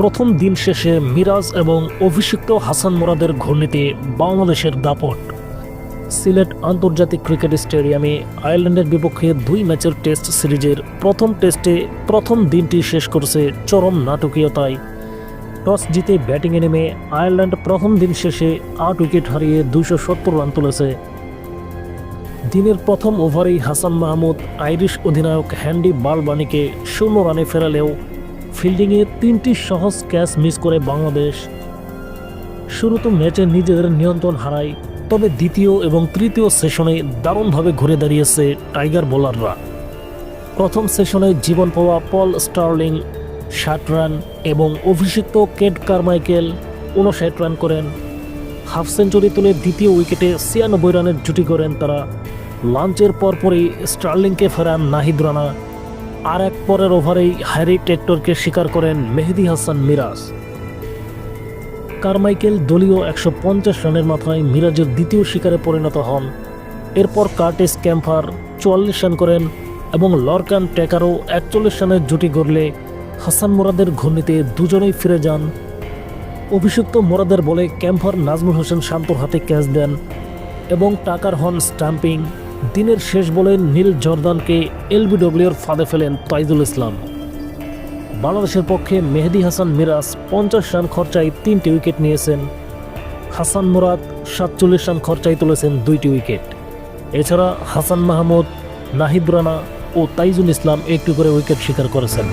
প্রথম দিন শেষে মিরাজ এবং অভিষিক্ত হাসান মোরাদের ঘূর্ণিতে বাংলাদেশের দাপট। সিলেট আন্তর্জাতিক ক্রিকেট স্টেডিয়ামে আয়ারল্যান্ডের বিপক্ষে দুই ম্যাচের টেস্ট সিরিজের প্রথম টেস্টে প্রথম দিনটি শেষ করেছে চরম নাটকীয়তায়। টস জিতে ব্যাটিংয়ে নেমে আয়ারল্যান্ড প্রথম দিন শেষে আট উইকেট হারিয়ে দুশো সত্তর রান তুলেছে। দিনের প্রথম ওভারেই হাসান মাহমুদ আইরিশ অধিনায়ক হ্যান্ডি বালবানিকে শূন্য রানে ফেরালেও ফিল্ডিংয়ে তিনটি সহজ ক্যাচ মিস করে বাংলাদেশ শুরুতে ম্যাচে নিজেদের নিয়ন্ত্রণ হারায়, তবে দ্বিতীয় এবং তৃতীয় সেশনে দারুণভাবে ঘুরে দাঁড়িয়েছে টাইগার বোলাররা। প্রথম সেশনে জীবন পাওয়া পল স্টার্লিং, ষাট রান এবং অভিষিক্ত কেট কারমাইকেল উনষাট রান করেন। হাফ সেঞ্চুরি তুলে দ্বিতীয় উইকেটে ছিয়ানব্বই রানের জুটি করেন তারা। লাঞ্চের পরপরই স্টার্লিংকে ফেরান নাহিদ রানা। আর এক পরের ওভারেই হ্যারি টেক্টরকে শিকার করেন মেহেদি হাসান মিরাজ। কারমাইকেল দলীয় একশো পঞ্চাশ রানের মাথায় মিরাজের দ্বিতীয় শিকারে পরিণত হন। এরপর কার্টিস ক্যাম্পার চুয়াল্লিশ রান করেন এবং লরকান টেকারও একচল্লিশ রানের জুটি গড়লে হাসান মোরাদের ঘূর্ণিতে দুজনেই ফিরে যান। অভিষিক্ত মোরাদের বলে ক্যাম্পার নাজমুল হোসেন শান্তর হাতে ক্যাচ দেন এবং টাকার হন স্টাম্পিং দিনের শেষ বলে নীল জর্দানকে এলবিডব্লিউর ফাঁদে ফেলেন তাইজুল ইসলাম। বাংলাদেশের পক্ষে মেহেদি হাসান মিরাজ পঞ্চাশ রান খরচায় তিনটি উইকেট নিয়েছেন। হাসান মুরাদ সাতচল্লিশ রান খরচায় তুলেছেন দুইটি উইকেট। এছাড়া হাসান মাহমুদ, নাহিদ রানা ও তাইজুল ইসলাম একটু করে উইকেট শিকার করেছেন।